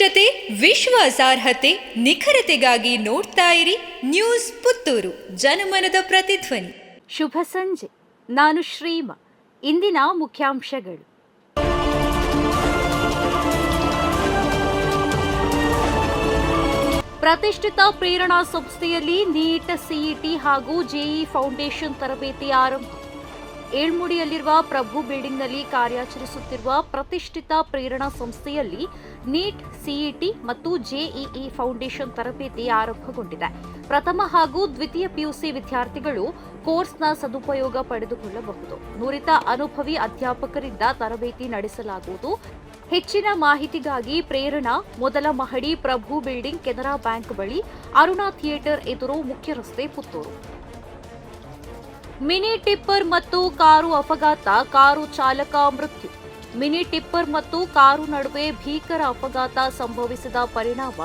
ವಸ್ತುನಿಷ್ಠತೆ ವಿಶ್ವಾಸಾರ್ಹತೆ ನಿಖರತೆಗಾಗಿ ನೋಡ್ತಾ ಇರಿ ನ್ಯೂಸ್ ಪುತ್ತೂರು. ಜನಮನದ ಪ್ರತಿಧ್ವನಿ. ಶುಭ ಸಂಜೆ. ನಾನು ಶ್ರೀಮ. ಇಂದಿನ ಮುಖ್ಯಾಂಶಗಳು. ಪ್ರತಿಷ್ಠಿತ ಪ್ರೇರಣಾ ಸಂಸ್ಥೆಯಲ್ಲಿ ನೀಟ್ ಸಿಇಟಿ ಹಾಗೂ ಜೆಇ ಫೌಂಡೇಶನ್ ತರಬೇತಿ ಆರಂಭ. ಏಳ್ಮುಡಿಯಲ್ಲಿರುವ ಪ್ರಭು ಬಿಲ್ಡಿಂಗ್ನಲ್ಲಿ ಕಾರ್ಯಾಚರಿಸುತ್ತಿರುವ ಪ್ರತಿಷ್ಠಿತ ಪ್ರೇರಣಾ ಸಂಸ್ಥೆಯಲ್ಲಿ ನೀಟ್ ಸಿಇಟಿ ಮತ್ತು ಜೆಇಇ ಫೌಂಡೇಶನ್ ತರಬೇತಿ ಆರಂಭಗೊಂಡಿದೆ. ಪ್ರಥಮ ಹಾಗೂ ದ್ವಿತೀಯ ಪಿಯುಸಿ ವಿದ್ಯಾರ್ಥಿಗಳು ಕೋರ್ಸ್ನ ಸದುಪಯೋಗ ಪಡೆದುಕೊಳ್ಳಬಹುದು. ನುರಿತ ಅನುಭವಿ ಅಧ್ಯಾಪಕರಿಂದ ತರಬೇತಿ ನಡೆಸಲಾಗುವುದು. ಹೆಚ್ಚಿನ ಮಾಹಿತಿಗಾಗಿ ಪ್ರೇರಣಾ, ಮೊದಲ ಮಹಡಿ ಪ್ರಭು ಬಿಲ್ಡಿಂಗ್ ಕೆನರಾ ಬ್ಯಾಂಕ್ ಬಳಿ ಅರುಣಾ ಥಿಯೇಟರ್ ಎದುರು ಮುಖ್ಯ ರಸ್ತೆ ಪುತ್ತೂರು. ಮಿನಿ ಟಿಪ್ಪರ್ ಮತ್ತು ಕಾರು ಅಪಘಾತ, ಕಾರು ಚಾಲಕ ಮೃತ್ಯು. ಮಿನಿ ಟಿಪ್ಪರ್ ಮತ್ತು ಕಾರು ನಡುವೆ ಭೀಕರ ಅಪಘಾತ ಸಂಭವಿಸಿದ ಪರಿಣಾಮ,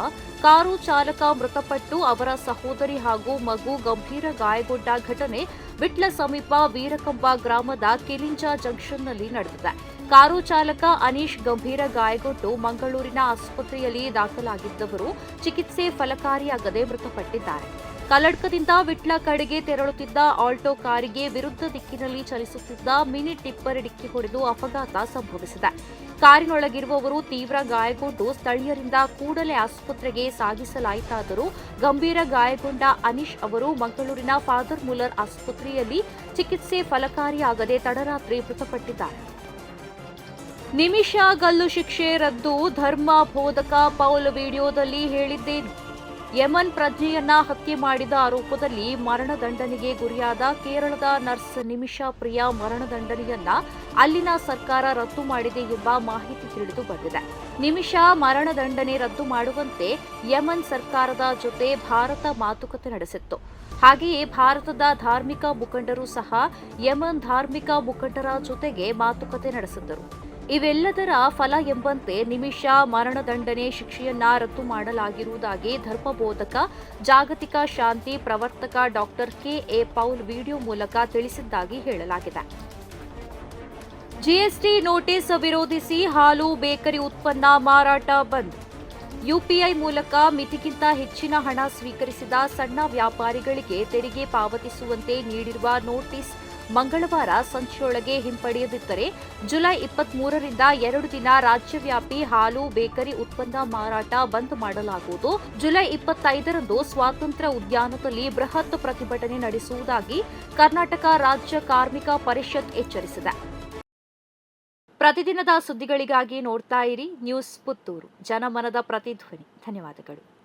ಕಾರು ಚಾಲಕ ಮೃತಪಟ್ಟು ಅವರ ಸಹೋದರಿ ಹಾಗೂ ಮಗು ಗಂಭೀರ ಗಾಯಗೊಂಡ ಘಟನೆ ವಿಟ್ಲ ಸಮೀಪ ವೀರಕಂಬ ಗ್ರಾಮದ ಕಿಲಿಂಜ ಜಂಕ್ಷನ್ನಲ್ಲಿ ನಡೆದಿದೆ. ಕಾರು ಚಾಲಕ ಅನೀಶ್ ಗಂಭೀರ ಗಾಯಗೊಂಡು ಮಂಗಳೂರಿನ ಆಸ್ಪತ್ರೆಯಲ್ಲಿ ದಾಖಲಾಗಿದ್ದವರು ಚಿಕಿತ್ಸೆ ಫಲಕಾರಿಯಾಗದೆ ಮೃತಪಟ್ಟಿದ್ದಾರೆ. ಕಲ್ಲಡ್ಕದಿಂದ ವಿಟ್ಲ ಕಡೆಗೆ ತೆರಳುತ್ತಿದ್ದ ಆಲ್ಟೋ ಕಾರಿಗೆ ವಿರುದ್ಧ ದಿಕ್ಕಿನಲ್ಲಿ ಚಲಿಸುತ್ತಿದ್ದ ಮಿನಿ ಟಿಪ್ಪರ್ ಡಿಕ್ಕಿ ಹೊಡೆದು ಅಪಘಾತ ಸಂಭವಿಸಿದೆ. ಕಾರಿನೊಳಗಿರುವವರು ತೀವ್ರ ಗಾಯಗೊಂಡು ಸ್ಥಳೀಯರಿಂದ ಕೂಡಲೇ ಆಸ್ಪತ್ರೆಗೆ ಸಾಗಿಸಲಾಯಿತಾದರೂ ಗಂಭೀರ ಗಾಯಗೊಂಡ ಅನೀಶ್ ಅವರು ಮಂಗಳೂರಿನ ಫಾದರ್ ಮುಲ್ಲರ್ ಆಸ್ಪತ್ರೆಯಲ್ಲಿ ಚಿಕಿತ್ಸೆ ಫಲಕಾರಿಯಾಗದೆ ತಡರಾತ್ರಿ ಮೃತಪಟ್ಟಿದ್ದಾರೆ. ನಿಮಿಷ ಗಲ್ಲು ಶಿಕ್ಷೆ ರದ್ದು, ಧರ್ಮ ಬೋಧಕ ಪೌಲ್ ವಿಡಿಯೋದಲ್ಲಿ ಹೇಳಿದ್ದೇನು ಯಮನ್ ಪ್ರಜ್ಞೆಯನ್ನ ಹತ್ಯೆ ಮಾಡಿದ ಆರೋಪದಲ್ಲಿ ಮರಣದಂಡನೆಗೆ ಗುರಿಯಾದ ಕೇರಳದ ನರ್ಸ್ ನಿಮಿಷಾ ಪ್ರಿಯಾ ಮರಣದಂಡನೆಯನ್ನ ಅಲ್ಲಿನ ಸರ್ಕಾರ ರದ್ದು ಮಾಡಿದೆ ಎಂಬ ಮಾಹಿತಿ ತಿಳಿದು ಬಂದಿದೆ. ನಿಮಿಷಾ ಮರಣದಂಡನೆ ರದ್ದು ಮಾಡುವಂತೆ ಯಮನ್ ಸರ್ಕಾರದ ಜೊತೆ ಭಾರತ ಮಾತುಕತೆ ನಡೆಸಿತ್ತು. ಹಾಗೆಯೇ ಭಾರತದ ಧಾರ್ಮಿಕ ಮುಖಂಡರು ಸಹ ಯಮನ್ ಧಾರ್ಮಿಕ ಮುಖಂಡರ ಜೊತೆಗೆ ಮಾತುಕತೆ ನಡೆಸಿದ್ದರು. ಇವೆಲ್ಲದರ ಫಲ ಎಂಬಂತೆ ನಿಮಿಷ ಮರಣದಂಡನೆ ಶಿಕ್ಷೆಯನ್ನ ರದ್ದು ಮಾಡಲಾಗಿರುವುದಾಗಿ ಧರ್ಮಬೋಧಕ, ಜಾಗತಿಕ ಶಾಂತಿ ಪ್ರವರ್ತಕ doctor K A Paul video ಮೂಲಕ ತಿಳಿಸಿದ್ದಾಗಿ ಹೇಳಲಾಗಿದೆ. ಜಿಎಸ್ಟಿ ನೋಟಿಸ್ ವಿರೋಧಿಸಿ ಹಾಲು ಬೇಕರಿ ಉತ್ಪನ್ನ ಮಾರಾಟ ಬಂದ್. ಯುಪಿಐ ಮೂಲಕ ಮಿತಿಗಿಂತ ಹೆಚ್ಚಿನ ಹಣ ಸ್ವೀಕರಿಸಿದ ಸಣ್ಣ ವ್ಯಾಪಾರಿಗಳಿಗೆ ತೆರಿಗೆ ಪಾವತಿಸುವಂತೆ ನೀಡಿರುವ ನೋಟಿಸ್ ಮಂಗಳವಾರ ಸಂಜೆಯೊಳಗೆ ಹಿಂಪಡೆಯದಿದ್ದರೆ ಜುಲೈ ಇಪ್ಪತ್ಮೂರರಿಂದ ಎರಡು ದಿನ ರಾಜ್ಯವ್ಯಾಪಿ ಹಾಲು, ಬೇಕರಿ ಉತ್ಪನ್ನ ಮಾರಾಟ ಬಂದ್ ಮಾಡಲಾಗುವುದು. ಜುಲೈ ಇಪ್ಪತ್ತೈದರಂದು ಸ್ವಾತಂತ್ರ್ಯ ಉದ್ಯಾನದಲ್ಲಿ ಬೃಹತ್ ಪ್ರತಿಭಟನೆ ನಡೆಸುವುದಾಗಿ ಕರ್ನಾಟಕ ರಾಜ್ಯ ಕಾರ್ಮಿಕ ಪರಿಷತ್ ಎಚ್ಚರಿಸಿದೆ. ಪ್ರತಿದಿನದ ಸುದ್ದಿಗಳಿಗಾಗಿ ನೋಡ್ತಾ ಇರಿ ನ್ಯೂಸ್ ಪುತ್ತೂರು. ಜನಮನದ ಪ್ರತಿಧ್ವನಿ. ಧನ್ಯವಾದಗಳು.